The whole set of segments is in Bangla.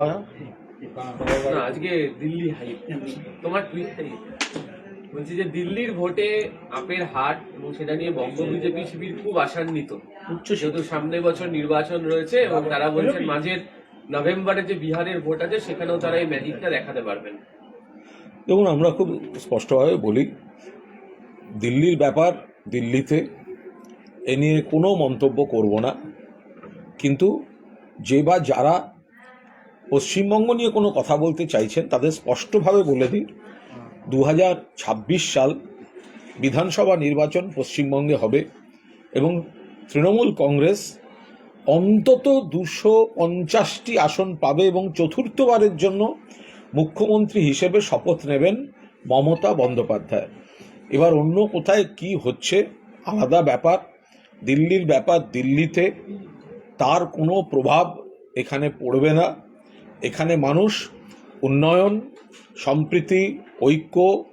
না আজকে দিল্লি হাই। তোমার টুইটটাই বলছি যে দিল্লির ভোটে আপের হার এবং সেটা নিয়ে বঙ্গ বিজেপি শিবির খুব আশান্বিত। যেহেতু সামনে বছর নির্বাচন রয়েছে এবং তারা বলছেন মাঝের নভেম্বরে যে বিহারের ভোট আছে সেখানেও তারা এই ম্যাজিকটা দেখাতে পারবেন। দেখুন আমরা খুব স্পষ্টভাবে বলি দিল্লির ব্যাপার দিল্লিতে এ নিয়ে কোনো মন্তব্য করব না। কিন্তু যে বা যারা পশ্চিমবঙ্গ নিয়ে কোনো কথা বলতে চাইছেন, তাদের স্পষ্টভাবে বলে দিই দু সাল বিধানসভা নির্বাচন পশ্চিমবঙ্গে হবে এবং তৃণমূল কংগ্রেস অন্তত দুশো পঞ্চাশটি আসন পাবে এবং চতুর্থবারের জন্য মুখ্যমন্ত্রী হিসেবে শপথ নেবেন মমতা বন্দ্যোপাধ্যায়। এবার অন্য কোথায় কি হচ্ছে? আলাদা ব্যাপার, দিল্লির ব্যাপার দিল্লিতে, তার কোনো প্রভাব এখানে পড়বে না। এখানে মানুষ, উন্নয়ন, সম্প্রীতি, ঐক্য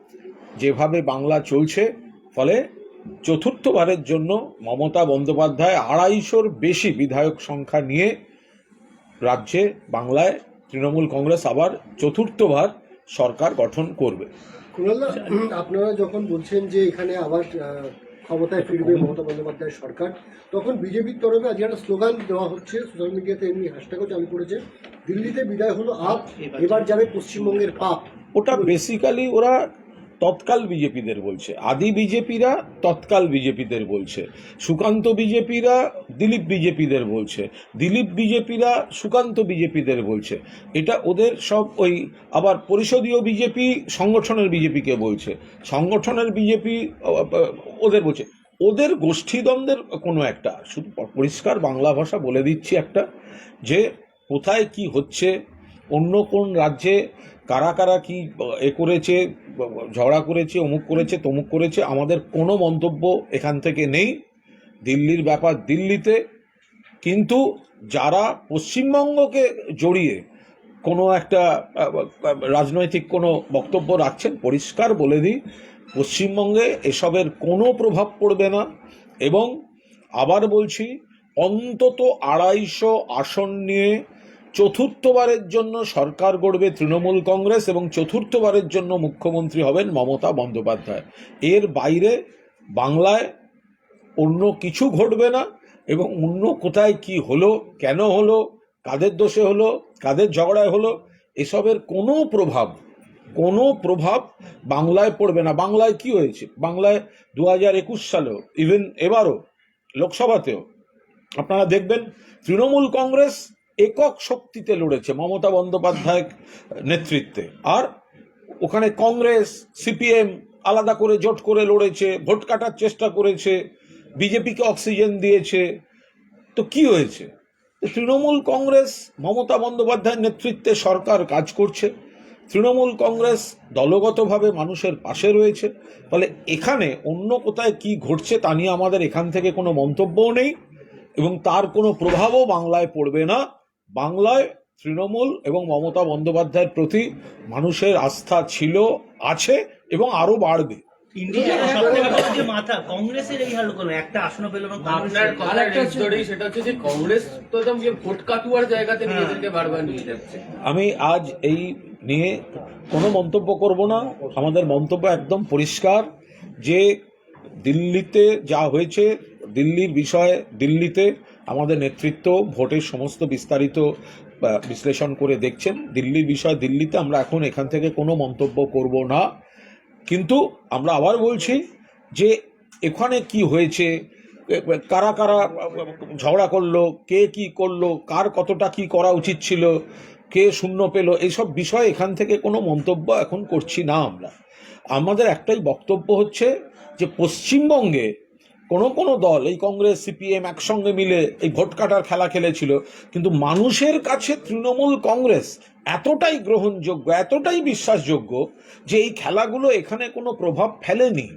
যেভাবে বাংলা চলছে, ফলে চতুর্থবারের জন্য মমতা বন্দ্যোপাধ্যায় আড়াইশোর বেশি বিধায়ক সংখ্যা নিয়ে রাজ্যে, বাংলায় তৃণমূল কংগ্রেস আবার চতুর্থবার সরকার গঠন করবে। আপনারা যখন বলছেন যে এখানে আবার ক্ষমতায় ফিরবে মমতা বন্দ্যোপাধ্যায় সরকার। তখন বিজেপির তরফে আজকে একটা স্লোগান দেওয়া হচ্ছে সোশ্যাল মিডিয়াতে এমনি হ্যাশট্যাগও চালু করেছে দিল্লিতে বিদায় হলো আপ এবার যাবে পশ্চিমবঙ্গের পাপ। ওটা বেসিক্যালি ওরা তৎকাল বিজেপিদের বলছে। আদি বিজেপিরা তৎকাল বিজেপিদের বলছে। সুকান্ত বিজেপিরা দিলীপ বিজেপিদের বলছে। দিলীপ বিজেপিরা সুকান্ত বিজেপিদের বলছে। এটা ওদের সব ওই আবার পরিষদীয় বিজেপি, সংগঠনের বিজেপিকে বলছে। সংগঠনের বিজেপি ওদের বলছে। ওদের গোষ্ঠীদ্বন্দ্বের কোনো একটা, শুধু পরিষ্কার বাংলা ভাষা বলে দিচ্ছি একটা, যে কোথায় কি হচ্ছে, অন্য কোন রাজ্যে কারা কারা কি, এ করেছে, ঝগড়া করেছে, অমুক করেছে, তমুক করেছে, আমাদের কোনো মন্তব্য এখান থেকে নেই। দিল্লির ব্যাপার দিল্লিতে, কিন্তু যারা পশ্চিমবঙ্গকে জড়িয়ে কোনো একটা রাজনৈতিক কোনো বক্তব্য রাখছেন, পরিষ্কার বলে দিই, পশ্চিমবঙ্গে এসবের কোনো প্রভাব পড়বে না এবং আবার বলছি, অন্তত আড়াইশো আসন নিয়ে চতুর্থবারের জন্য সরকার গড়বে তৃণমূল কংগ্রেস এবং চতুর্থবারের জন্য মুখ্যমন্ত্রী হবেন মমতা বন্দ্যোপাধ্যায়। এর বাইরে বাংলায় অন্য কিছু ঘটবে না এবং অন্য কোথায় কি হলো, কেন হলো, কাদের দোষে হলো, কাদের ঝগড়ায় হলো, এসবের কোনো প্রভাব কোনো প্রভাব বাংলায় পড়বে না। বাংলায় কি হয়েছে? বাংলায় দু হাজার একুশ সালেও ইভেন এবারও, লোকসভাতেও, আপনারা দেখবেন তৃণমূল কংগ্রেস একক শক্তিতে লড়েছে মমতা বন্দ্যোপাধ্যায় নেতৃত্বে। আর ওখানে কংগ্রেস, সিপিএম আলাদা করে জোট করে লড়েছে, ভোট কাটার চেষ্টা করেছে, বিজেপিকে অক্সিজেন দিয়েছে। তো কি হয়েছে? তৃণমূল কংগ্রেস মমতা বন্দ্যোপাধ্যায়ের নেতৃত্বে সরকার কাজ করছে। তৃণমূল কংগ্রেস দলগতভাবে মানুষের পাশে রয়েছে। ফলে এখানে অন্য কোথায় কি ঘটছে তা নিয়ে আমাদের এখান থেকে কোনো মন্তব্যও নেই এবং তার কোনো প্রভাবও বাংলায় পড়বে না। বাংলায় তৃণমূল এবং মমতা বন্দ্যোপাধ্যায়ের প্রতি মানুষের আস্থা ছিল আছে এবং আরও বাড়বে। ইন্ডিয়ার সবথেকে বড় যে মাথা কংগ্রেসের এই হাল করবে একটা আসনও পেল না আপনার কথার স্টোরি সেটা হচ্ছে যে কংগ্রেস তো একদম যে ভোট কাটুয়ার জায়গাতে নিজেদেরকে বারবার নিয়ে যাচ্ছে। আমি আজ এই নিয়ে কোনো মন্তব্য করব না। আমাদের মন্তব্য একদম পরিষ্কার যে দিল্লিতে যা হয়েছে দিল্লির বিষয়ে দিল্লিতে আমাদের নেতৃত্ব ভোটের সমস্ত বিস্তারিত বিশ্লেষণ করে দেখছেন। দিল্লির বিষয়, দিল্লিতে আমরা এখন এখান থেকে কোনো মন্তব্য করব না। কিন্তু আমরা আবার বলছি যে এখানে কি হয়েছে কারা কারা ঝগড়া করল, কে কি করল, কার কতটা কি করা উচিত ছিল, কে শূন্য পেল, এইসব বিষয়ে এখান থেকে কোনো মন্তব্য এখন করছি না আমরা। আমাদের একটাই বক্তব্য হচ্ছে যে পশ্চিমবঙ্গে কোনো কোনো দল, এই কংগ্রেস, সিপিএম একসঙ্গে মিলে এই ভোট কাটার খেলা খেলেছিল, কিন্তু মানুষের কাছে তৃণমূল কংগ্রেস এতটাই গ্রহণযোগ্য, এতটাই বিশ্বাসযোগ্য যে এই খেলাগুলো এখানে কোনো প্রভাব ফেলেনি।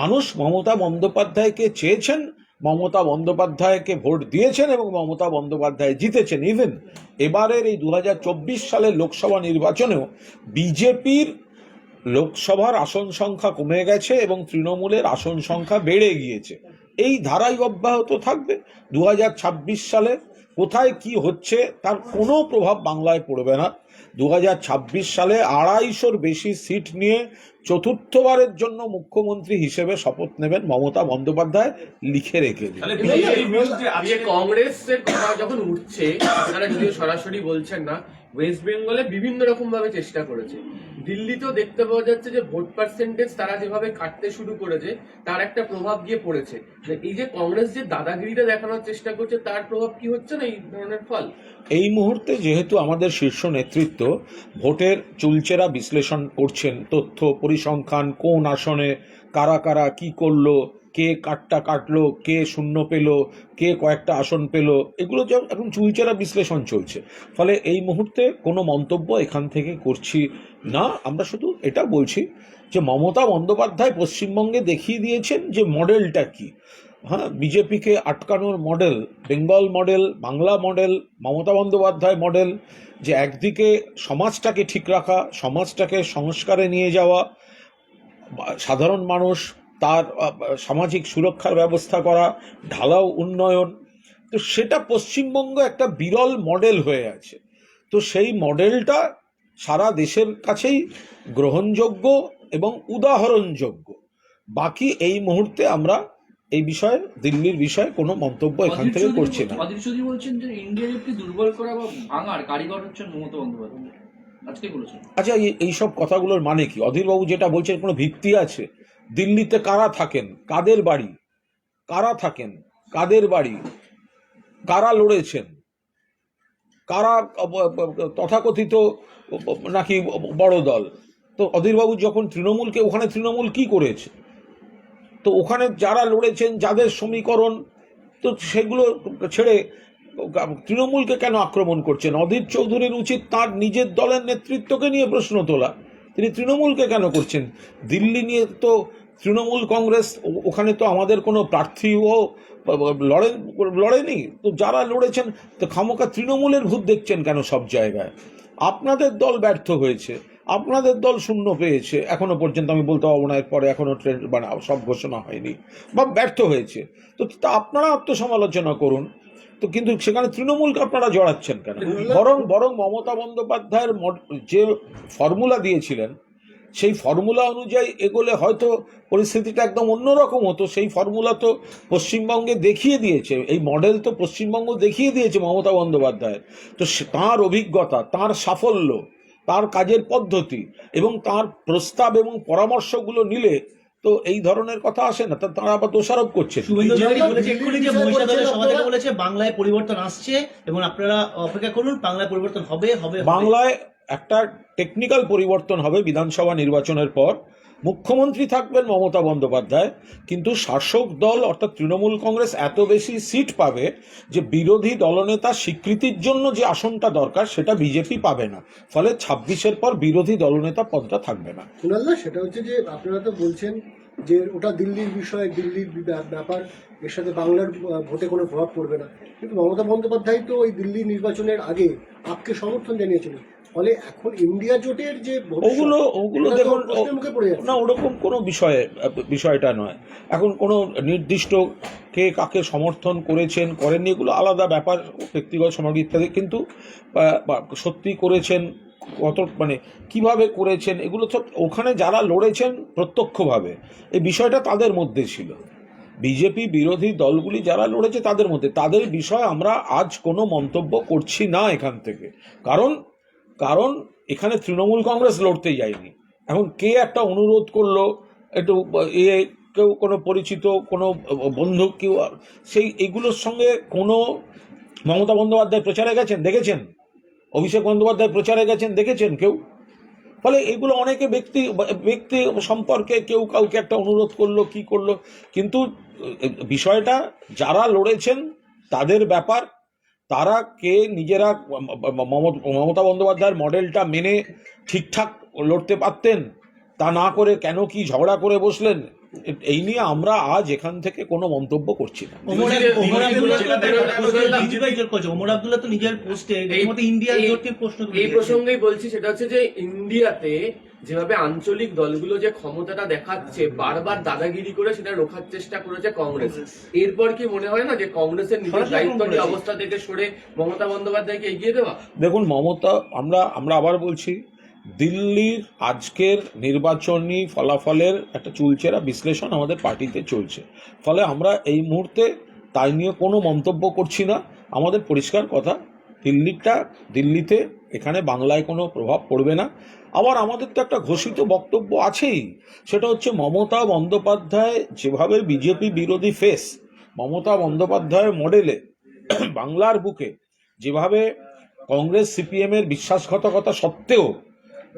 মানুষ মমতা বন্দ্যোপাধ্যায়কে চেয়েছেন, মমতা বন্দ্যোপাধ্যায়কে ভোট দিয়েছেন এবং মমতা বন্দ্যোপাধ্যায় জিতেছেন। ইভেন এবারের এই দু হাজার চব্বিশ সালের লোকসভা নির্বাচনেও বিজেপির লোকসভার আসন সংখ্যা কমে গেছে এবং তৃণমূলের আসন সংখ্যা বেড়ে গিয়েছে। এই ধারাই অব্যাহত থাকবে দু সালে। কোথায় কি হচ্ছে তার কোনো প্রভাব বাংলায় পড়বে না। দু সালে আড়াইশোর বেশি সিট নিয়ে চতুর্থবারের জন্য মুখ্যমন্ত্রী হিসেবে শপথ নেবেন মমতা বন্দ্যোপাধ্যায়, লিখে রেখে যখন উঠছে সরাসরি বলছেন না, ওয়েস্ট বেঙ্গলে বিভিন্ন রকম ভাবে চেষ্টা করেছে। দিল্লিতেও দেখতে পাওয়া যাচ্ছে যে ভোট পার্সেন্টেজ তারা যেভাবে কাটতে শুরু করেছে, তার একটা প্রভাব গিয়ে পড়েছে। এই যে কংগ্রেস যে দাদাগিরিটা দেখানোর চেষ্টা করছে, তার প্রভাব কি হচ্ছে না এই ধরনের ফল? এই মুহূর্তে যেহেতু আমাদের শীর্ষ নেতৃত্ব, ভোটের চুলচেরা বিশ্লেষণ করছেন, তথ্য পরিসংখ্যান, কোন আসনে কারা কারা কি করল, কে কাটটা কাটলো, কে শূন্য পেল, কে কয়েকটা আসন পেল, এগুলো যে এখন চুলচেরা বিশ্লেষণ চলছে। ফলে এই মুহূর্তে কোনো মন্তব্য এখান থেকে করছি না। আমরা শুধু এটা বলছি যে মমতা বন্দ্যোপাধ্যায় পশ্চিমবঙ্গে দেখিয়ে দিয়েছেন যে মডেলটা কি। হ্যাঁ বিজেপিকে আটকানোর model, Bengal model, Bangla model, Mamata Bandyopadhyay model, যে একদিকে সমাজটাকে ঠিক রাখা, সমাজটাকে সংস্কারে নিয়ে যাওয়া সাধারণ মানুষ, তার সামাজিক সুরক্ষার ব্যবস্থা করা, ঢালাও উন্নয়ন, তো সেটা পশ্চিমবঙ্গ একটা বিরল মডেল হয়ে আছে। তো সেই মডেলটা সারা দেশের কাছেই গ্রহণযোগ্য এবং উদাহরণযোগ্য। বাকি এই মুহূর্তে আমরা এই বিষয়ে দিল্লির বিষয়ে কোনো মন্তব্য এখান থেকে করছি না। অধীর চৌধুরী বলছেন যে ইন্ডিয়াকে দুর্বল করা বা ভাঙার কারিগর হচ্ছেন মমতা বন্দ্যোপাধ্যায়। আচ্ছা এই এইসব কথাগুলোর মানে কি? অধীরবাবু যেটা বলছেন কোনো ভিত্তি আছে? দিল্লিতে কারা থাকেন? কাদের বাড়ি? কারা থাকেন? কাদের বাড়ি? কারা লড়েছেন? কারা তথাকথিত, নাকি বড় দল? তো অধীরবাবু যখন তৃণমূলকে, ওখানে তৃণমূল কি করেছে? তো ওখানে যারা লড়েছেন, যাদের সমীকরণ, তো সেগুলো ছেড়ে তৃণমূলকে কেন আক্রমণ করছেন? অধীর চৌধুরীর উচিত তার নিজের দলের নেতৃত্বকে নিয়ে প্রশ্ন তোলা। তিনি তৃণমূলকে কেন করছেন? দিল্লি নিয়ে তো তৃণমূল কংগ্রেস, ওখানে তো আমাদের কোনো প্রার্থীও লড়েন লড়েনি তো যারা লড়েছেন তো খামোকা তৃণমূলের ভূত দেখছেন কেন সব জায়গায়? আপনাদের দল ব্যর্থ হয়েছে আপনাদের দল শূন্য পেয়েছে এখনও পর্যন্ত আমি বলতে পারব না এরপরে এখনও ট্রেন্ড মানে সব ঘোষণা হয়নি বা ব্যর্থ হয়েছে। তো তা আপনারা আত্মসমালোচনা করুন। তো কিন্তু সেখানে তৃণমূলকে আপনারা জড়াচ্ছেন কেন? বরং বরং মমতা বন্দ্যোপাধ্যায়ের যে ফর্মুলা দিয়েছিলেন সেই ফর্মুলা অনুযায়ী এগোলে হয়তো পরিস্থিতিটা একদম অন্যরকম হতো। সেই ফর্মুলা তো পশ্চিমবঙ্গে দেখিয়ে দিয়েছে। এই মডেল তো পশ্চিমবঙ্গ দেখিয়ে দিয়েছে মমতা বন্দ্যোপাধ্যায় তো সে- তার অভিজ্ঞতা তার সাফল্য তার কাজের পদ্ধতি এবং তার প্রস্তাব এবং পরামর্শগুলো নিলে তো এই ধরনের কথা আসে না। তা তারা আবার দোষারোপ করছে। বাংলায় পরিবর্তন আসছে এবং আপনারা অপেক্ষা করুন বাংলায় পরিবর্তন হবে হবে। বাংলায় একটা টেকনিক্যাল পরিবর্তন হবে বিধানসভা নির্বাচনের পর। মুখ্যমন্ত্রী থাকবেন মমতা বন্দ্যোপাধ্যায়, কিন্তু শাসক দল অর্থাৎ তৃণমূল কংগ্রেস এত বেশি সিট পাবে যে বিরোধী দলনেতা স্বীকৃতির জন্য যে আসনটা দরকার সেটা বিজেপি পাবে না। ফলে ছাব্বিশের পর বিরোধী দলনেতা পদটা থাকবে না। সেটা হচ্ছে যে আপনারা তো বলছেন যে ওটা দিল্লির বিষয়, দিল্লির ব্যাপার, এর সাথে বাংলার ভোটে কোনো প্রভাব পড়বে না। কিন্তু মমতা বন্দ্যোপাধ্যায় তো ওই দিল্লি নির্বাচনের আগে আপকে সমর্থন জানিয়েছিলেন। ফলে এখন ইন্ডিয়া জোটের যে ওগুলো ওগুলো দেখুন না ওরকম কোনো বিষয়ে বিষয়টা নয়। এখন কোনো নির্দিষ্ট কে কাকে সমর্থন করেছেন করেননি এগুলো আলাদা ব্যাপার ব্যক্তিগত সমাজ ইত্যাদি কিন্তু সত্যি করেছেন কত মানে কীভাবে করেছেন এগুলো তো ওখানে যারা লড়েছেন প্রত্যক্ষভাবে এই বিষয়টা তাদের মধ্যে ছিল। বিজেপি বিরোধী দলগুলি যারা লড়েছে তাদের মধ্যে তাদের বিষয়ে আমরা আজ কোনো মন্তব্য করছি না এখান থেকে। কারণ কারণ এখানে তৃণমূল কংগ্রেস লড়তে যায়নি। এখন কে একটা অনুরোধ করল, একটু, এ, কেউ কোনো পরিচিত, কোনো বন্ধু, কেউ, সেই, এগুলোর সঙ্গে কোনো মমতা বন্দ্যোপাধ্যায় প্রচারে গেছেন? দেখেছেন? অভিষেক বন্দ্যোপাধ্যায় প্রচারে গেছেন? দেখেছেন কেউ? ফলে এগুলো অনেকে ব্যক্তি ব্যক্তি সম্পর্কে কেউ কাউকে একটা অনুরোধ করল, কি করল, কিন্তু বিষয়টা যারা লড়েছেন, তাদের ব্যাপার তারা কে নিজেরা মম- মমতা বন্দ্যোপাধ্যায়ের মডেলটা মেনে ঠিকঠাক লড়তে পারতেন তা না করে কেন কি ঝগড়া করে বসলেন এই নিয়ে আমরা আজ এখান থেকে কোনো মন্তব্য করছি না। ওমর দিল্লির- আব্দুল্লাহ তো নিজের পোস্টে এই- প্রসঙ্গেই বলছি সেটা হচ্ছে যে ইন্ডিয়াতে যেভাবে আঞ্চলিক দলগুলো যে ক্ষমতাটা দেখাচ্ছে বারবার দাদাগিরি করে সেটা রোখার চেষ্টা করেছে কংগ্রেস। এরপর কি মনে হয় না যে কংগ্রেসের নিজের সরাসরি দায়িত্ব নিয়ে কংগ্রেস। অবস্থা থেকে সরে মমতা বন্দ্যোপাধ্যায়কে এগিয়ে দেওয়া? দেখুন মমতা আমরা আমরা আবার বলছি দিল্লির আজকের নির্বাচনী ফলাফলের একটা চুলচেরা বিশ্লেষণ আমাদের পার্টিতে চলছে। ফলে আমরা এই মুহূর্তে তাই নিয়ে কোনো মন্তব্য করছি না। আমাদের পরিষ্কার কথা দিল্লিটা দিল্লিতে এখানে বাংলায় কোনো প্রভাব পড়বে না। আবার আমাদের তো একটা ঘোষিত বক্তব্য আছেই, সেটা হচ্ছে মমতা বন্দ্যোপাধ্যায় যেভাবে বিজেপি বিরোধী ফেস মমতা বন্দ্যোপাধ্যায়ের মডেলে বাংলার বুকে যেভাবে কংগ্রেস সিপিএম এর বিশ্বাসঘাতকতা সত্ত্বেও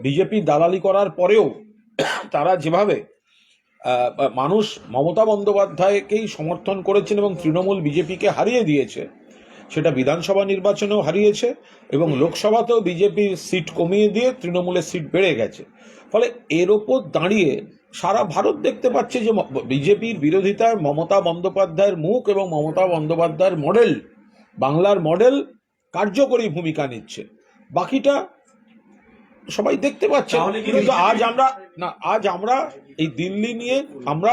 বিজেপি দালালি করার পরেও তারা যেভাবে মানুষ মমতা বন্দ্যোপাধ্যায়কেই সমর্থন করেছেন এবং তৃণমূল বিজেপিকে হারিয়ে দিয়েছে সেটা বিধানসভা নির্বাচনেও হারিয়েছে এবং লোকসভাতেও বিজেপির সিট কমিয়ে দিয়ে তৃণমূলের সিট বেড়ে গেছে। ফলে এর ওপর দাঁড়িয়ে সারা ভারত দেখতে পাচ্ছে যে বিজেপির বিরোধিতায় মমতা বন্দ্যোপাধ্যায়ের মুখ এবং মমতা বন্দ্যোপাধ্যায়ের মডেল, বাংলার মডেল কার্যকরী ভূমিকা নিচ্ছে। বাকিটা সবাই দেখতে পাচ্ছে কিন্তু আজ আমরা না আজ আমরা এই দিল্লি নিয়ে আমরা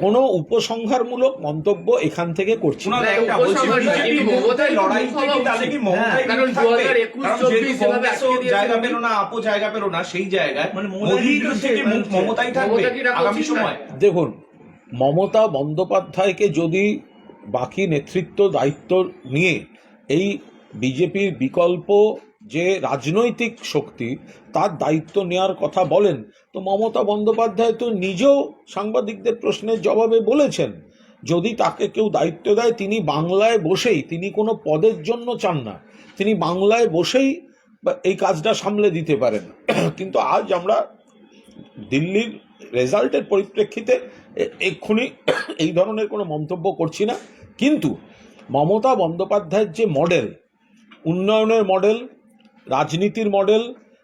কোনো উপসংহারমূলক মন্তব্য এখান থেকে করছি না শোনা না, একটা বলছি উপসংহার বিজেপি কি? মমতায় মমতাই লড়াইতে হওয়া কি তাহলে কি উচিত। মমতাই কারণ থাকবে? 2021 কারণ 24 যেহেতু যেভাবে কংগ্রেসও আটকে দিয়েছে জায়গা মোদী। না আপও জায়গা পেল না সেই জায়গায় মমতার মোদির বিরুদ্ধে থেকে হচ্ছে- মমতাই থাকবে মমতা কি রাখা আগামী উচিত না? সময় দেখুন মমতা বন্দ্যোপাধ্যায়কে যদি বাকি নেতৃত্ব দায়িত্ব নিয়ে এই বিজেপির বিকল্প যে রাজনৈতিক শক্তি তার দায়িত্ব নেওয়ার কথা বলেন, তো মমতা বন্দ্যোপাধ্যায় তো নিজেও সাংবাদিকদের প্রশ্নের জবাবে বলেছেন, যদি তাকে কেউ দায়িত্ব দেয়, তিনি বাংলায় বসেই, তিনি কোনো পদের জন্য চান না, তিনি বাংলায় বসেই এই কাজটা সামলে দিতে পারেন। কিন্তু আজ আমরা দিল্লির রেজাল্টের পরিপ্রেক্ষিতে এক্ষুনি এই ধরনের কোনো মন্তব্য করছি না। কিন্তু মমতা বন্দ্যোপাধ্যায়ের যে মডেল, উন্নয়নের মডেল রাজনীতির মডেল,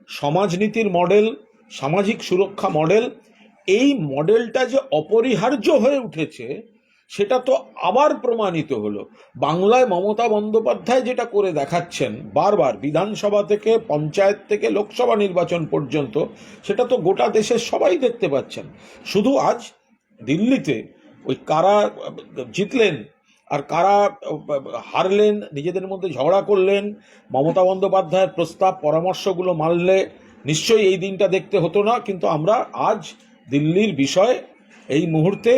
সমাজনীতির মডেল, সামাজিক সুরক্ষা মডেল, এই মডেলটা যে অপরিহার্য হয়ে উঠেছে, সেটা তো আবার প্রমাণিত হলো। বাংলায় মমতা বন্দ্যোপাধ্যায় যেটা করে দেখাচ্ছেন বারবার, বিধানসভা থেকে, পঞ্চায়েত থেকে, লোকসভা নির্বাচন পর্যন্ত, সেটা তো গোটা দেশের সবাই দেখতে পাচ্ছেন। শুধু আজ দিল্লিতে ওই কারা জিতলেন আর কারা হারলেন, নিজেদের মধ্যে ঝগড়া করলেন, মমতা বন্দ্যোপাধ্যায়ের প্রস্তাব, পরামর্শগুলো মানলে নিশ্চয়ই এই দিনটা দেখতে হতো না, কিন্তু আমরা আজ দিল্লির বিষয়ে এই মুহূর্তে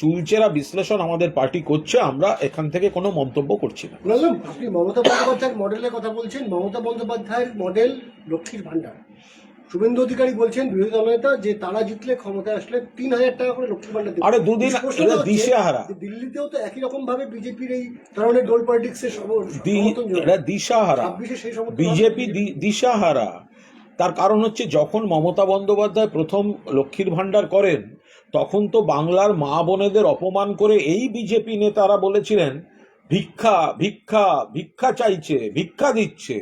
চুলচেরা বিশ্লেষণ আমাদের পার্টি করছে, আমরা এখান থেকে কোনো মন্তব্য করছি না। আপনি মমতা বন্দ্যোপাধ্যায়ের মডেলের কথা বলছেন, মমতা বন্দ্যোপাধ্যায়ের মডেল লক্ষ্মীর ভান্ডার শুভেন্দু অধিকারী বলছেন বিরোধী দলনেতা যে তারা জিতলে ক্ষমতায় আসলে তিন হাজার টাকা করে লক্ষ্মীর ভান্ডার আরে দুদিন দিশেহারা। দিল্লিতেও তো একই রকম ভাবে বিজেপির এই ধরনের ডোল পলিটিক্সের দি- এরা দিশাহারা। বিজেপি দিশাহারা। তার কারণ হচ্ছে যখন মমতা বন্দ্যোপাধ্যায় প্রথম লক্ষ্মীর ভাণ্ডার করেন তখন তো বাংলার মা বোনেদের অপমান করে এই বিজেপি নেতারা বলেছিলেন ভিক্ষা ভিক্ষা ভিক্ষা চাইছে ভিক্ষা দিচ্ছে।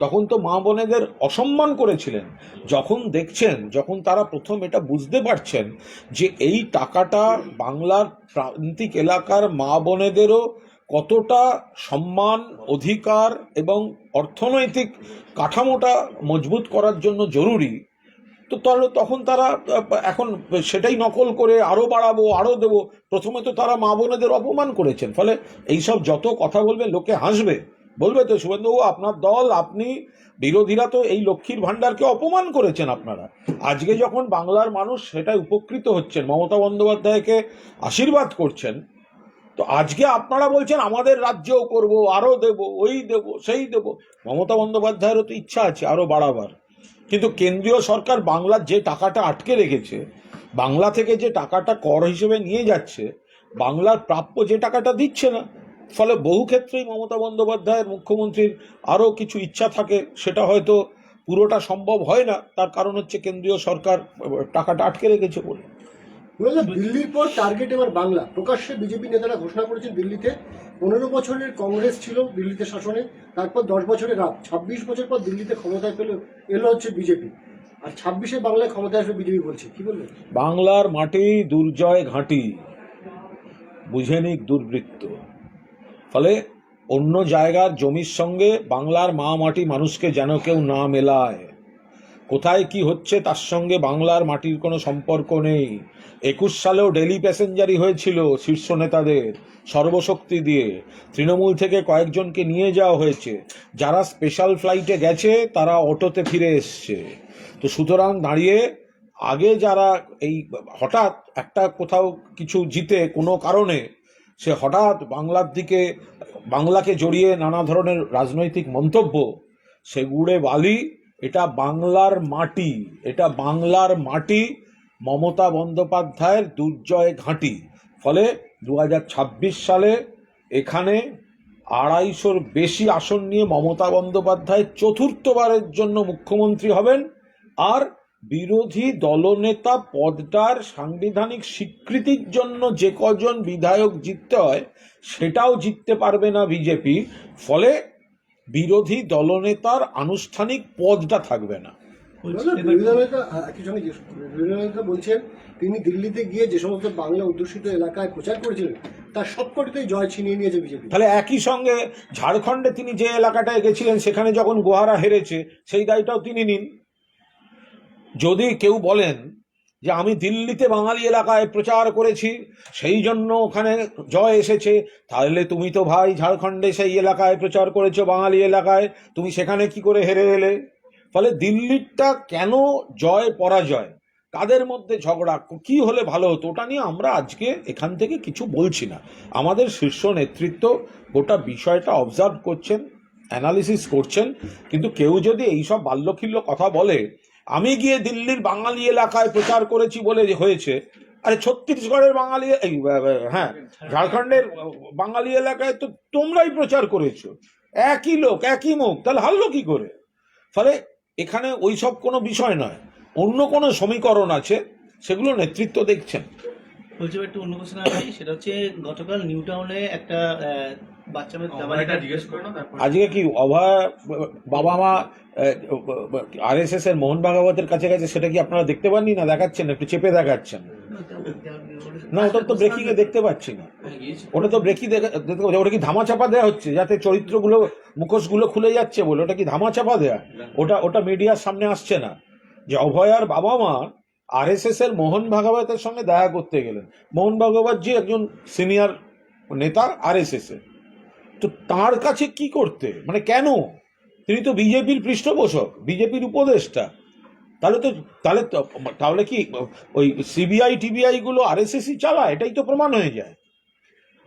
তখন তো মা বোনেদের অসম্মান করেছিলেন। যখন দেখছেন, যখন তারা প্রথম এটা বুঝতে পারছেন যে এই টাকাটা বাংলার প্রান্তিক এলাকার মা বোনেদেরও কতটা সম্মান, অধিকার এবং অর্থনৈতিক কাঠামোটা মজবুত করার জন্য জরুরি, তো তখন তারা, এখন সেটাই নকল করে আরও বাড়াবো, আরও দেবো। প্রথমে তো তারা মা বোনেদের অপমান করেছেন। ফলে এইসব যত কথা বলবে, লোকে হাসবে। বলবে তো শুভেন্দুবাবু, আপনার দল, আপনি বিরোধীরা তো এই লক্ষ্মীর ভাণ্ডারকে অপমান করেছেন আপনারা। আজকে যখন বাংলার মানুষ সেটাই উপকৃত হচ্ছেন, মমতা বন্দ্যোপাধ্যায়কে আশীর্বাদ করছেন, তো আজকে আপনারা বলছেন, আমাদের রাজ্যেও করব, আরও দেব, ওই দেব, সেই দেব। মমতা বন্দ্যোপাধ্যায়েরও তো ইচ্ছা আছে আরও বাড়াবার। কিন্তু কেন্দ্রীয় সরকার বাংলার যে টাকাটা আটকে রেখেছে, বাংলা থেকে যে টাকাটা কর হিসেবে নিয়ে যাচ্ছে, বাংলার প্রাপ্য যে টাকাটা দিচ্ছে না ফলে বহু ক্ষেত্রেই মমতা বন্দ্যোপাধ্যায়ের মুখ্যমন্ত্রীর আরও কিছু ইচ্ছা থাকে সেটা হয়তো পুরোটা সম্ভব হয় না তার কারণ হচ্ছে কেন্দ্রীয় সরকার টাকাটা আটকে রেখেছে বলে। দিল্লির পর টার্গেট এবার বাংলা। প্রকাশ্যে বিজেপি নেতারা ঘোষণা করেছেন দিল্লিতে পনেরো বছরের কংগ্রেস ছিল দিল্লিতে শাসনে তারপর দশ বছরের রাত। ছাব্বিশ বছর পর দিল্লিতে ক্ষমতায় পেল এলো হচ্ছে বিজেপি। আর ছাব্বিশে বাংলায় ক্ষমতা আসবে বিজেপি বলছে। কি বলবেন বাংলার মাটি দুর্জয় ঘাঁটি বুঝে নিক দুর্বৃত্ত। ফলে অন্য জায়গার জমির সঙ্গে বাংলার মা মাটি মানুষকে যেন কেউ না মেলায়। কোথায় কি হচ্ছে তার সঙ্গে বাংলার মাটির কোনো সম্পর্ক নেই। একুশ সালেও ডেলি প্যাসেঞ্জারই হয়েছিল শীর্ষ নেতাদের সর্বশক্তি দিয়ে। তৃণমূল থেকে কয়েকজনকে নিয়ে যাওয়া হয়েছে। যারা স্পেশাল ফ্লাইটে গেছে, তারা অটোতে ফিরে এসছে। তো সুতরাং দাঁড়িয়ে আগে যারা এই হঠাৎ একটা কোথাও কিছু জিতে কোনো কারণে সে হঠাৎ বাংলার দিকে, বাংলাকে জড়িয়ে নানা ধরনের রাজনৈতিক মন্তব্য সেগুড়ে বালি, এটা বাংলার মাটি, এটা বাংলার মাটি, মমতা বন্দ্যোপাধ্যায়ের দুর্জয় ঘাঁটি। ফলে দু হাজার ছাব্বিশ সালে এখানে আড়াইশোর বেশি আসন নিয়ে মমতা বন্দ্যোপাধ্যায় চতুর্থবারের জন্য মুখ্যমন্ত্রী হবেন, আর বিরোধী দলনেতা পদটার সাংবিধানিক স্বীকৃতির জন্য যে কজন বিধায়ক জিততে হয় সেটাও জিততে পারবে না বিজেপি। ফলে বিরোধী দলনেতার আনুষ্ঠানিক পদটা থাকবে না। বলছেন তিনি দিল্লিতে গিয়ে যে সমস্ত বাংলা অধ্যুষিত এলাকায় প্রচার করেছিলেন তার সবকটিতেই জয় ছিনিয়ে নিয়েছে বিজেপি। তাহলে একই সঙ্গে ঝাড়খণ্ডে তিনি যে এলাকাটায় গেছিলেন সেখানে যখন গোহারা হেরেছে সেই দায়টাও তিনি নিন। যদি কেউ বলেন যে আমি দিল্লিতে বাঙালি এলাকায় প্রচার করেছি, সেই জন্য ওখানে জয় এসেছে, তাহলে তুমি তো ভাই ঝাড়খণ্ডে সেই এলাকায় প্রচার করেছ বাঙালি এলাকায়, তুমি সেখানে কি করে হেরে এলে? ফলে দিল্লিরটা কেন জয় পরাজয়? কাদের মধ্যে ঝগড়া? কি হলে ভালো হতো? ওটা নিয়ে আমরা আজকে এখান থেকে কিছু বলছি না। আমাদের শীর্ষ নেতৃত্ব গোটা বিষয়টা অবজার্ভ করছেন অ্যানালিসিস করছেন, কিন্তু কেউ যদি এইসব বাল্যখিল্য কথা বলে আমি গিয়ে দিল্লির বাঙালি এলাকায় প্রচার করেছি বলে হয়েছে, আরে ছত্তিশগড়ের বাঙালি হ্যাঁ ঝাড়খণ্ডের বাঙালি এলাকায় তো তোমরাই প্রচার করেছ। একই লোক, একই মুখ, তাহলে হারলো কি করে? ফলে এখানে ওইসব কোনো বিষয় নয়, অন্য কোনো সমীকরণ আছে, সেগুলো নেতৃত্ব দেখছেন। বলছি একটু অন্য আছে সেটা হচ্ছে গতকাল নিউ টাউনে একটা আজকে কি অভয় বাবা মা আর এস এস এর মোহন ভাগবতের কাছে গেছে সেটা কি আপনারা দেখতে পাননি না দেখাচ্ছেন একটু চেপে দেখাচ্ছেন? না ওটা তো ব্রেকিং এ দেখতে পাচ্ছি না। ওটা তো ব্রেকি দেখতে পাচ্ছি ওটা কি ধামা চাপা দেওয়া হচ্ছে যাতে চরিত্রগুলো মুখোশগুলো খুলে যাচ্ছে বলে ওটা কি ধামা চাপা দেয়া? ওটা ওটা মিডিয়ার সামনে আসছে না। যে অভয়ার বাবা মা আর এস এস এর মোহন ভাগবতের সঙ্গে দেখা করতে গেলেন। মোহন ভাগবত জি একজন সিনিয়র নেতা আর এস এস এর তো তার কাছে কি করতে? মানে কেন? তিনি তো বিজেপির পৃষ্ঠপোষক, বিজেপির উপদেষ্টা। তাহলে তো, তাহলে তাহলে কি ওই সিবিআই, টিবিআই গুলো আর এস চালায়? এটাই তো প্রমাণ হয়ে যায়।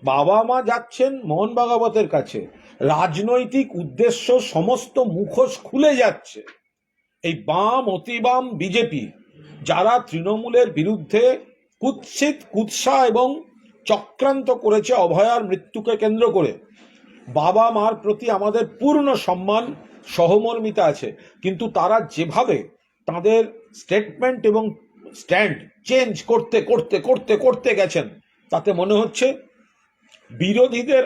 বাবা মা যাচ্ছেন মোহন ভাগবতের কাছে। রাজনৈতিক উদ্দেশ্য সমস্ত মুখোশ খুলে যাচ্ছে। এই বাম অতিবাম বিজেপি, যারা তৃণমূলের বিরুদ্ধে কুৎসিত, কুৎসা এবং চক্রান্ত করেছে অভয়ার মৃত্যুকে কেন্দ্র করে বাবা মার প্রতি আমাদের পূর্ণ সম্মান, সহমর্মিতা আছে। কিন্তু তারা যেভাবে তাদের স্টেটমেন্ট এবং স্ট্যান্ড চেঞ্জ করতে করতে করতে করতে গেছেন, তাতে মনে হচ্ছে বিরোধীদের,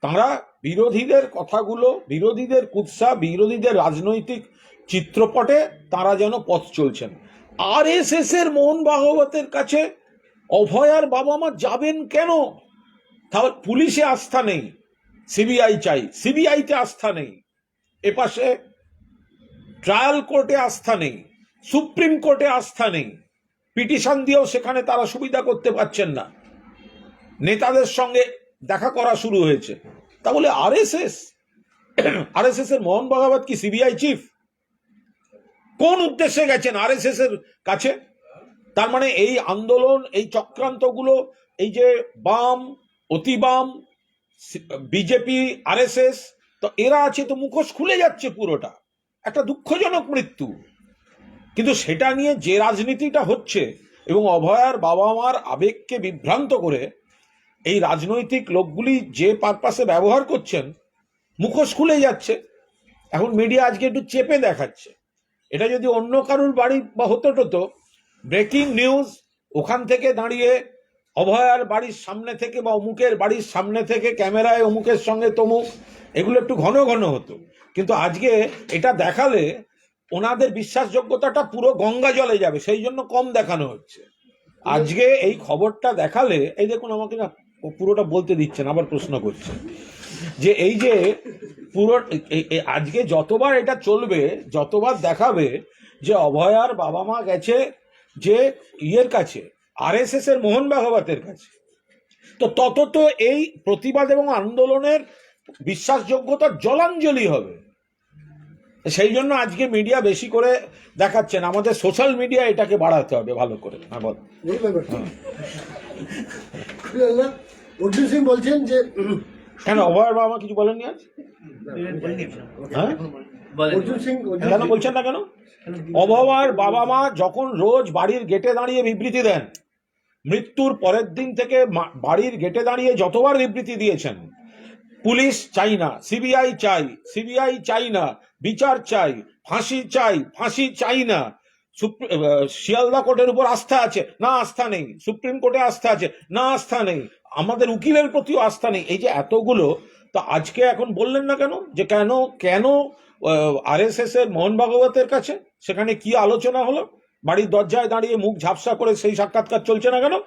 তারা বিরোধীদের কথাগুলো, বিরোধীদের কুৎসা, বিরোধীদের রাজনৈতিক চিত্রপটে তারা যেন পথ চলছেন। আর এস এস এর মোহন ভাগবতের কাছে অভয়ার বাবা মা যাবেন কেন? তাহলে পুলিশে আস্থা নেই। সিবিআই চাই। সিবিআইতে আস্থা নেই। এপাশে ট্রায়াল কোর্টে আস্থা নেই। সুপ্রিম কোর্টে আস্থা নেই। পিটিশন দিয়েও সেখানে তারা সুবিধা করতে পারছেন না। নেতাদের সঙ্গে দেখা করা শুরু হয়েছে। তা বলে R S S R S S এর মোহন ভাগবত কি সিবিআই চিফ? কোন উদ্দেশ্যে গেছেন আর এস এস এর কাছে? তার মানে এই আন্দোলন, এই চক্রান্তগুলো, এই যে বাম, অতি বাম বিজেপি, আরএসএস, তো এরা আছে তো মুখোশ খুলে যাচ্ছে পুরোটা। একটা দুঃখজনক মৃত্যু। কিন্তু সেটা নিয়ে যে রাজনীতিটা হচ্ছে এবং অভয়ার বাবা মার আবেগকে বিভ্রান্ত করে, এই রাজনৈতিক লোকগুলি যে পারপাসে ব্যবহার করছেন, মুখোশ খুলে যাচ্ছে। এখন মিডিয়া আজকে একটু চেপে দেখাচ্ছে। এটা যদি অন্য কারুর বাড়ি বা হতো টতো ব্রেকিং নিউজ, ওখান থেকে দাঁড়িয়ে অভয়ার বাড়ির সামনে থেকে বা অমুকের বাড়ির সামনে থেকে ক্যামেরায় অমুকের সঙ্গে তমুক এগুলো একটু ঘন ঘন হতো। কিন্তু আজকে এটা দেখালে ওনাদের বিশ্বাসযোগ্যতাটা পুরো গঙ্গা জলে যাবে, সেই জন্য কম দেখানো হচ্ছে। আজকে এই খবরটা দেখালে, এই দেখুন আমাকে না পুরোটা বলতে দিচ্ছেন, আবার প্রশ্ন করছে যে এই যে পুরো আজকে যতবার এটা চলবে, যতবার দেখাবে যে অভয়ার বাবা মা গেছে যে ইয়ের কাছে আরএসএস এর মোহন ভাগবতের কাছে। তো তত তো এই প্রতিবাদ এবং আন্দোলনের বিশ্বাসযোগ্যতার জলাঞ্জলি হবে। সেই জন্য আজকে মিডিয়া বেশি করে দেখাচ্ছেন। আমাদের সোশ্যাল মিডিয়া এটাকে বাড়াতে হবে ভালো করে। হ্যাঁ বল। অর্জুন সিং বলছেন যে কেন অভয়ের বাবা মা কিছু বলেননি আজ? হ্যাঁ? অর্জুন সিং কেন বলছেন না কেন? অভয়ার বাবা মা যখন রোজ বাড়ির গেটে দাঁড়িয়ে বিবৃতি দেন মৃত্যুর পরের দিন থেকে বাড়ির গেটে দাঁড়িয়ে যতবার বিবৃতি দিয়েছেন, পুলিশ চাই না, সিবিআই চাই সিবিআই চাই না, বিচার চাই, ফাঁসি চাই ফাঁসি চাই না শিয়ালদা কোর্টের উপর আস্থা আছে, না আস্থা নেই, সুপ্রিম কোর্টে আস্থা আছে, না আস্থা নেই, আমাদের উকিলের প্রতিও আস্থা নেই, এই যে এতগুলো, তো আজকে এখন বললেন না কেন? যে কেন কেন আরএসএস এর মোহন ভাগবতের কাছে? সেখানে কি আলোচনা হলো? বাড়ির দরজায় দাঁড়িয়ে মুখ ঝাপসা করে সেই সাক্ষাৎকার চলছে না কেন?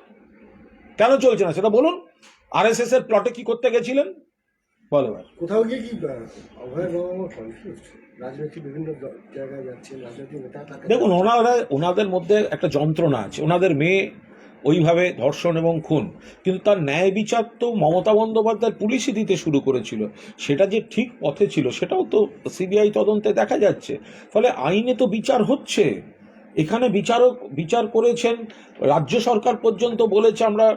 কেন চলছে না? সেটা বলুন। আর এস এস এর প্লটে কি করতে গেছিলেন? বলো। কোথাও গিয়ে কি বিভিন্ন জায়গায় যাচ্ছেন দেখুন ওনারা ওনাদের মধ্যে একটা যন্ত্রণা আছে। ওনাদের মেয়ে ওইভাবে ধর্ষণ এবং খুন। কিন্তু তার ন্যায় বিচার তো মমতা বন্দ্যোপাধ্যায় পুলিশই দিতে শুরু করেছিল। সেটা যে ঠিক পথে ছিল সেটাও তো সিবিআই তদন্তে দেখা যাচ্ছে। ফলে আইনে তো বিচার হচ্ছে। এখানে বিচারক, বিচার করেছেন, রাজ্য সরকার পর্যন্ত বলেছে আমরা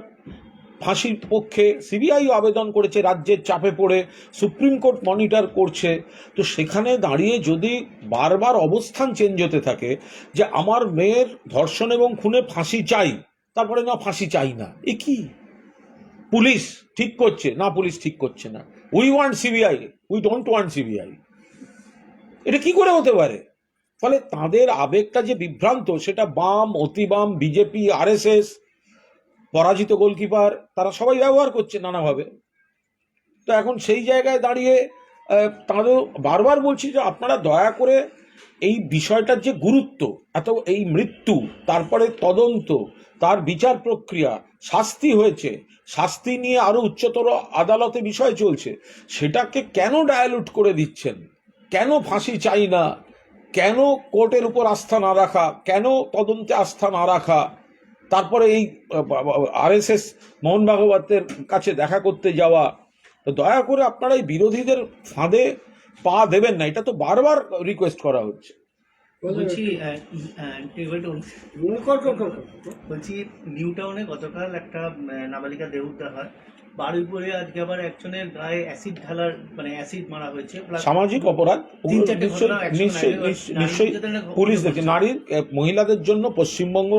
ফাঁসির পক্ষে সিবিআইও আবেদন করেছে, রাজ্যের চাপে পড়ে, সুপ্রিম কোর্ট মনিটর করছে। তো সেখানে দাঁড়িয়ে যদি বারবার অবস্থান চেঞ্জ হতে থাকে যে আমার মেয়ের ধর্ষণ এবং খুনে ফাঁসি চাই, তারপরে না ফাঁসি চাই না, এ কি? পুলিশ ঠিক করছে, না পুলিশ ঠিক করছে না। We want CBI we don't want CBI এটা কি করে হতে পারে? ফলে তাদের আবেগটা যে বিভ্রান্ত, সেটা বাম অতি বাম বিজেপি, আরএসএস, পরাজিত গোলকিপার, তারা সবাই ব্যবহার করছে নানাভাবে। তো এখন সেই জায়গায় দাঁড়িয়ে তাঁরও বারবার বলছি যে আপনারা দয়া করে এই বিষয়টার যে গুরুত্ব, এত, এই মৃত্যু, তারপরে তদন্ত, তার বিচার প্রক্রিয়া, শাস্তি হয়েছে, শাস্তি নিয়ে আরও উচ্চতর আদালতে বিষয় চলছে, সেটাকে কেন ডায়ালুট করে দিচ্ছেন? কেন ফাঁসি চাই না? কেন কোর্টের উপর আস্থা না রাখা? কেন তদন্তে আস্থা না রাখা? তারপরে এই আরএসএস মোহন ভাগবতের কাছে দেখা করতে যাওয়া। তো দয়া করে আপনারা এই বিরোধীদের ফাঁদে পা দেবেন না। এটা তো বারবার রিকোয়েস্ট করা হচ্ছে। বলছি। বলছি নিউ টাউনে গতকাল একটা নাবালিকা দেহ উদ্ধার হয়। বাড়ির উপরে আজকে আবার একজনের গায়ে অ্যাসিড ঢালার মানে অ্যাসিড মারা হয়েছে। সামাজিক অপরাধ তিন চারটে নিশ্চয়ই নিশ্চয়ই পুলিশ দেখে। নারীর মহিলাদের জন্য পশ্চিমবঙ্গ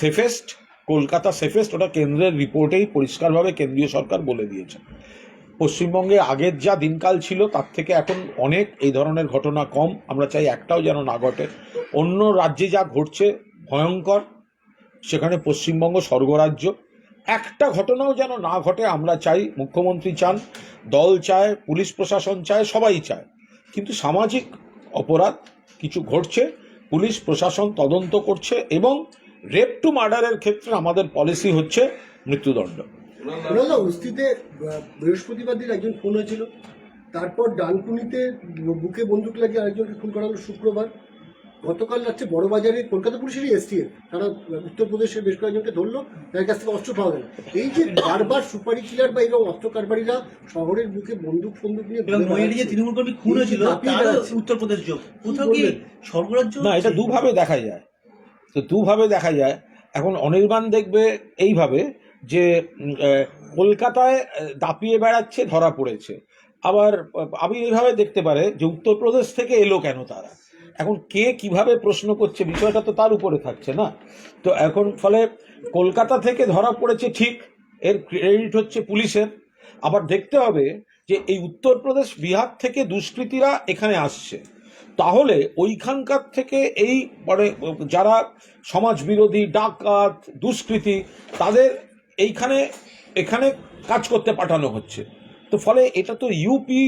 সেফেস্ট কলকাতা সেফেস্ট ওটা কেন্দ্রের রিপোর্টেই পরিষ্কারভাবে কেন্দ্রীয় সরকার বলে দিয়েছে। পশ্চিমবঙ্গে আগের যা দিনকাল ছিল তার থেকে এখন অনেক এই ধরনের ঘটনা কম। আমরা চাই একটাও যেন না ঘটে। অন্য রাজ্যে যা ঘটছে ভয়ঙ্কর। সেখানে পশ্চিমবঙ্গ স্বর্গরাজ্য একটা ঘটনাও যেন না ঘটে, আমরা চাই মুখ্যমন্ত্রী চান, দল চায়, পুলিশ প্রশাসন চায়, সবাই চায়। কিন্তু সামাজিক অপরাধ কিছু ঘটছে, পুলিশ প্রশাসন তদন্ত করছে এবং রেপ টু মার্ডারের ক্ষেত্রে আমাদের পলিসি হচ্ছে মৃত্যুদণ্ড। বৃহস্পতিবার দিন একজন খুন হয়েছিল, তারপর ডানকুনিতে বুকে বন্দুক লাগিয়ে আরেকজনকে খুন করা হলো শুক্রবার। গতকাল রাত্রে বড়বাজারে কলকাতা পুলিশেরই এসটিএফ তারা উত্তরপ্রদেশের বেশ কয়েকজনকে ধরলো তাদের কাছ থেকে অস্ত্র পাওয়া গেল। এই যে বারবার সুপারি কিলার বা এরকম অস্ত্র কারবারিরা শহরের বুকে বন্দুক ফন্দুক নিয়ে যে তৃণমূল কর্মী খুন হয়েছিল। উত্তরপ্রদেশ যোগ। কোথাও কি কি না এটা দুভাবে দেখা যায়। তো দুভাবে দেখা যায়। এখন অনির্বাণ দেখবে এইভাবে যে আহ, কলকাতায় দাপিয়ে বেড়াচ্ছে ধরা পড়েছে। আবার আমি এইভাবে দেখতে পারে যে উত্তরপ্রদেশ থেকে এলো কেন তারা? এখন কে কীভাবে প্রশ্ন করছে, বিষয়টা তো তার উপরে থাকছে না। তো এখন ফলে কলকাতা থেকে ধরা পড়েছে ঠিক, এর ক্রেডিট হচ্ছে পুলিশের। আবার দেখতে হবে যে এই উত্তরপ্রদেশ, বিহার থেকে দুষ্কৃতীরা এখানে আসছে। তাহলে ওইখানকার থেকে এই মানে যারা সমাজ বিরোধী ডাকাত, দুষ্কৃতী, তাদের এইখানে, এখানে কাজ করতে পাঠানো হচ্ছে। তো ফলে এটা তো ইউপি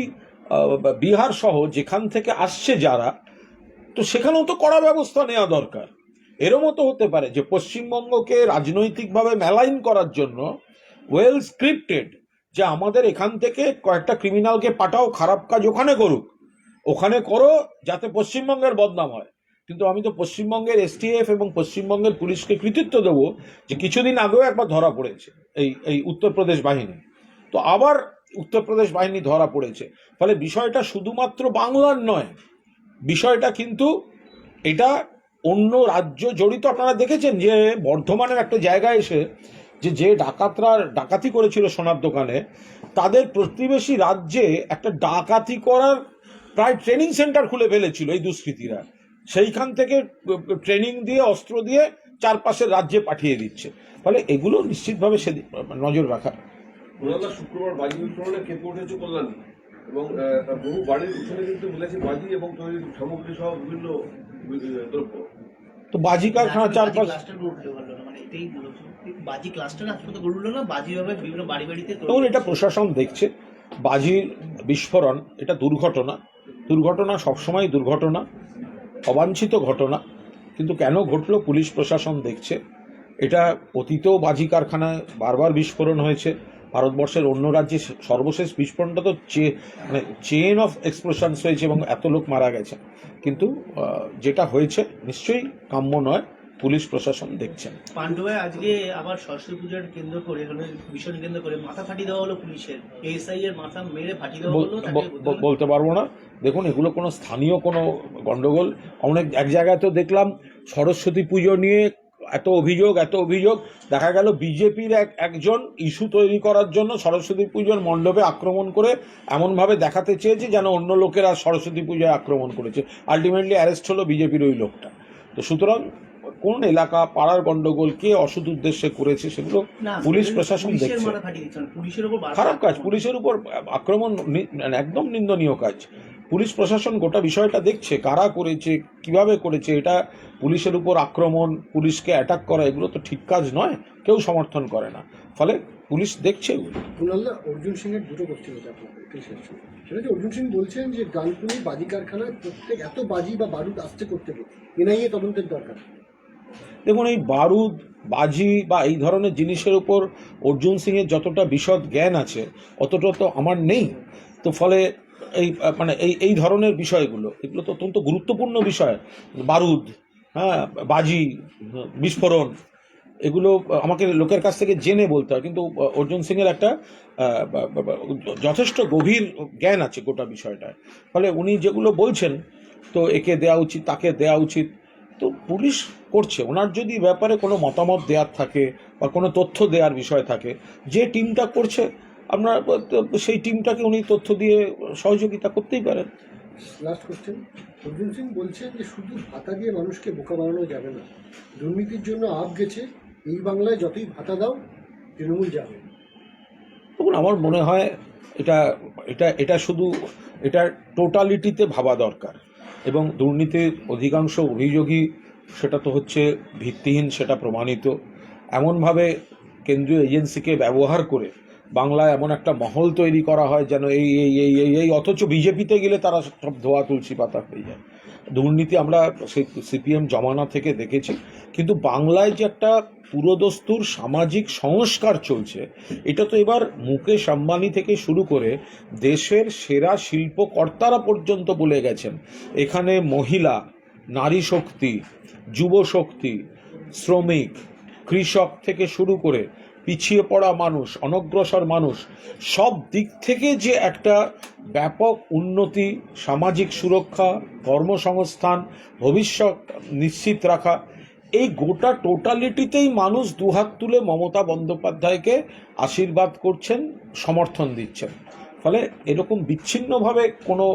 বিহার সহ যেখান থেকে আসছে যারা তো সেখানেও তো কড়া ব্যবস্থা নেওয়া দরকার। এরও মতো হতে পারে যে পশ্চিমবঙ্গকে রাজনৈতিকভাবে মেলাইন করার জন্য ওয়েল স্ক্রিপ্টেড যে আমাদের এখান থেকে কয়েকটা ক্রিমিনালকে পাঠাও, খারাপ কাজ ওখানে করুক, ওখানে করো যাতে পশ্চিমবঙ্গের বদনাম হয়। কিন্তু আমি তো পশ্চিমবঙ্গের এসটিএফ এবং পশ্চিমবঙ্গের পুলিশকে কৃতিত্ব দেবো যে কিছুদিন আগেও একবার ধরা পড়েছে এই এই উত্তরপ্রদেশ বাহিনী। তো আবার উত্তরপ্রদেশ বাহিনী ধরা পড়েছে। ফলে বিষয়টা শুধুমাত্র বাংলার নয় বিষয়টা কিন্তু এটা অন্য রাজ্য জড়িত। আপনারা দেখেছেন যে বর্ধমানের একটা জায়গায় এসে যে যে ডাকাতরা ডাকাতি করেছিল সোনার দোকানে, তাদের প্রতিবেশী রাজ্যে একটা ডাকাতি করার প্রায় ট্রেনিং সেন্টার খুলে ফেলেছিল এই দুষ্কৃতীরা। সেইখান থেকে ট্রেনিং দিয়ে, অস্ত্র দিয়ে চারপাশের রাজ্যে পাঠিয়ে দিচ্ছে। ফলে এগুলো নিশ্চিতভাবে সেদিক নজর রাখা। কলকাতা শুক্রবার বাজি বিস্ফোরণে কেঁপে উঠেছে কল্যাণ। এবং বহু বাড়ির উঠোনে কিন্তু মিলেছে বাজি এবং তৈরির সামগ্রী সহ বিভিন্ন দ্রব্য। তো বাজি কারখানা চারপাশ মানে এটাই বলেছিল বাজি ক্লাস্টার হাসপাতাল গড়ে উঠল না বাজি হবে বিভিন্ন বাড়ি বাড়িতে এবং এটা প্রশাসন দেখছে বাজির বিস্ফোরণ এটা দুর্ঘটনা। দুর্ঘটনা সবসময় দুর্ঘটনা অবাঞ্ছিত ঘটনা কিন্তু কেন ঘটলো পুলিশ প্রশাসন দেখছে এটা অতীতেও বাজি কারখানায় বারবার বিস্ফোরণ হয়েছে ভারতবর্ষের অন্য রাজ্যে সর্বশেষ বিস্ফোরণটা তো চে মানে চেন অফ এক্সপ্লোশনস হয়েছে এবং এত লোক মারা গেছে। কিন্তু যেটা হয়েছে নিশ্চয়ই কাম্য নয় পুলিশ প্রশাসন দেখছেন। পাণ্ডুয়ায় আজকে আবার সরস্বতী পূজার কেন্দ্র করে ভীষণ কেন্দ্র করে মাথা ফাটিয়ে দেওয়া হলো পুলিশের। এসআই এর মাথা মেরে ফাটিয়ে দেওয়া হলো বলতে পারব না। দেখুন এগুলো কোনো স্থানীয় কোনো গন্ডগোল। অনেক এক জায়গায় তো দেখলাম সরস্বতী পুজো নিয়ে এত অভিযোগ এত অভিযোগ। দেখা গেল বিজেপির এক একজন ইস্যু তৈরি করার জন্য সরস্বতী পুজোর মণ্ডপে আক্রমণ করে এমনভাবে দেখাতে চেয়েছে যেন অন্য লোকেরা সরস্বতী পুজোয় আক্রমণ করেছে। আলটিমেটলি অ্যারেস্ট হলো বিজেপির ওই লোকটা। তো সুতরাং কোন এলাকা পাড়ার গন্ডগোল কে অসৎ উদ্দেশ্যে করেছে সেগুলো পুলিশ প্রশাসন দেখছে। খারাপ কাজ পুলিশের উপর আক্রমণ একদম নিন্দনীয় কাজ। পুলিশ প্রশাসন গোটা বিষয়টা দেখছে কারা করেছে কীভাবে করেছে এটা পুলিশের উপর আক্রমণ পুলিশকে অ্যাটাক করা এগুলো তো ঠিক কাজ নয়। কেউ সমর্থন করে না। ফলে পুলিশ দেখছে অর্জুন সিং এর দুটো কোশ্চেন আছে। সেটা হচ্ছে অর্জুন সিং বলছেন যে ডানকুনি বাজি কারখানায় প্রত্যেক এত বাজি বা বারুদ আসছে করতে এনআইএ তদন্তের দরকার। দেখুন এই বারুদ বাজি বা এই ধরনের জিনিসের উপর অর্জুন সিংয়ের যতটা বিশদ জ্ঞান আছে অতটা তো আমার নেই। তো ফলে এই মানে এই এই ধরনের বিষয়গুলো এগুলো তো অত্যন্ত গুরুত্বপূর্ণ বিষয় বারুদ। হ্যাঁ বাজি, বিস্ফোরণ, এগুলো আমাকে লোকের কাছ থেকে জেনে বলতে হয়। কিন্তু অর্জুন সিংয়ের একটা যথেষ্ট গভীর জ্ঞান আছে গোটা বিষয়টায় ফলে উনি যেগুলো বলছেন, তো একে দেওয়া উচিত, তাকে দেওয়া উচিত, তো পুলিশ করছে। ওনার যদি ব্যাপারে কোনো মতামত দেওয়ার থাকে বা কোনো তথ্য দেওয়ার বিষয় থাকে, যে টিমটা করছে আপনার সেই টিমটাকে উনি তথ্য দিয়ে সহযোগিতা করতেই পারেন। লাস্ট কোশ্চেন অর্জুন সিং বলছেন যে শুধু ভাতা দিয়ে মানুষকে বোকা বানানো যাবে না। দুর্নীতির জন্য আপ গেছে। এই বাংলায় যতই ভাতা দাও, তৃণমূল যাবে। দেখুন, আমার মনে হয় এটা এটা এটা শুধু, এটা টোটালিটিতে ভাবা দরকার। এবং দুর্নীতির অধিকাংশ অভিযোগই সেটা তো হচ্ছে ভিত্তিহীন, সেটা প্রমাণিত। এমনভাবে কেন্দ্রীয় এজেন্সিকে ব্যবহার করে বাংলায় এমন একটা মহল তৈরি করা হয় যেন এই এই এই এই এই, অথচ বিজেপিতে গেলে তারা সব ধোয়া তুলসী পাতা হয়ে যায়। দুর্নীতি আমরা সিপিএম জমানা থেকে দেখেছি, কিন্তু বাংলায় যে একটা পুরোদস্তুর সামাজিক সংস্কার চলছে, এটা তো এবার মুকেশ আম্বানি থেকে শুরু করে দেশের সেরা শিল্পকর্তারা পর্যন্ত বলে গেছেন। এখানে মহিলা, নারী শক্তি, যুব শক্তি, শ্রমিক, কৃষক থেকে শুরু করে পিছিয়ে পড়া মানুষ, অনগ্রসর মানুষ, সব দিক থেকে যে একটা ব্যাপক উন্নতি, সামাজিক সুরক্ষা, কর্মসংস্থান, ভবিষ্যৎ নিশ্চিত রাখা, এই গোটা টোটালিটিতেই মানুষ দুহাত তুলে মমতা বন্দ্যোপাধ্যায়কে আশীর্বাদ করছেন, সমর্থন দিচ্ছেন। ফলে এরকম বিচ্ছিন্নভাবে কোনো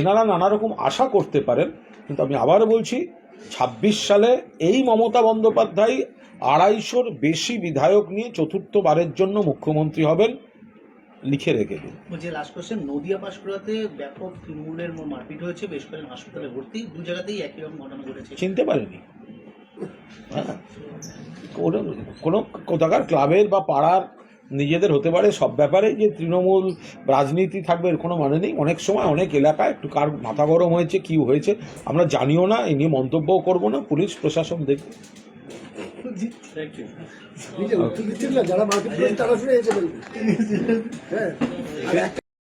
এনারা নানা রকম আশা করতে পারেন, কিন্তু আমি আবার বলছি, ছাব্বিশ সালে এই মমতা বন্দ্যোপাধ্যায় আড়াইশোর বেশি বিধায়ক নিয়ে চতুর্থবারের জন্য মুখ্যমন্ত্রী হবেন লিখে রেখে দিন। বলছি লাস্ট কোশ্চেন নদিয়া পাশকুড়াতে ব্যাপক তৃণমূলের মারপিট হয়েছে বেশ কয়েকজন হাসপাতালে ভর্তি দু জায়গাতেই একই রকম ঘটনা ঘটেছে। চিনতে পারেনি। হ্যাঁ। কোনো কোনো কোথাকার ক্লাবের বা পাড়ার নিজেদের হতে পারে সব ব্যাপারে যে তৃণমূল রাজনীতি থাকবে এর কোনো মানে নেই। অনেক সময় অনেক এলাকায় একটু কার মাথা গরম হয়েছে কি হয়েছে আমরা জানিও না এই নিয়ে মন্তব্যও করব না পুলিশ প্রশাসন দেখবে। যারা মার্কেট তারা ফিরে এসে হ্যাঁ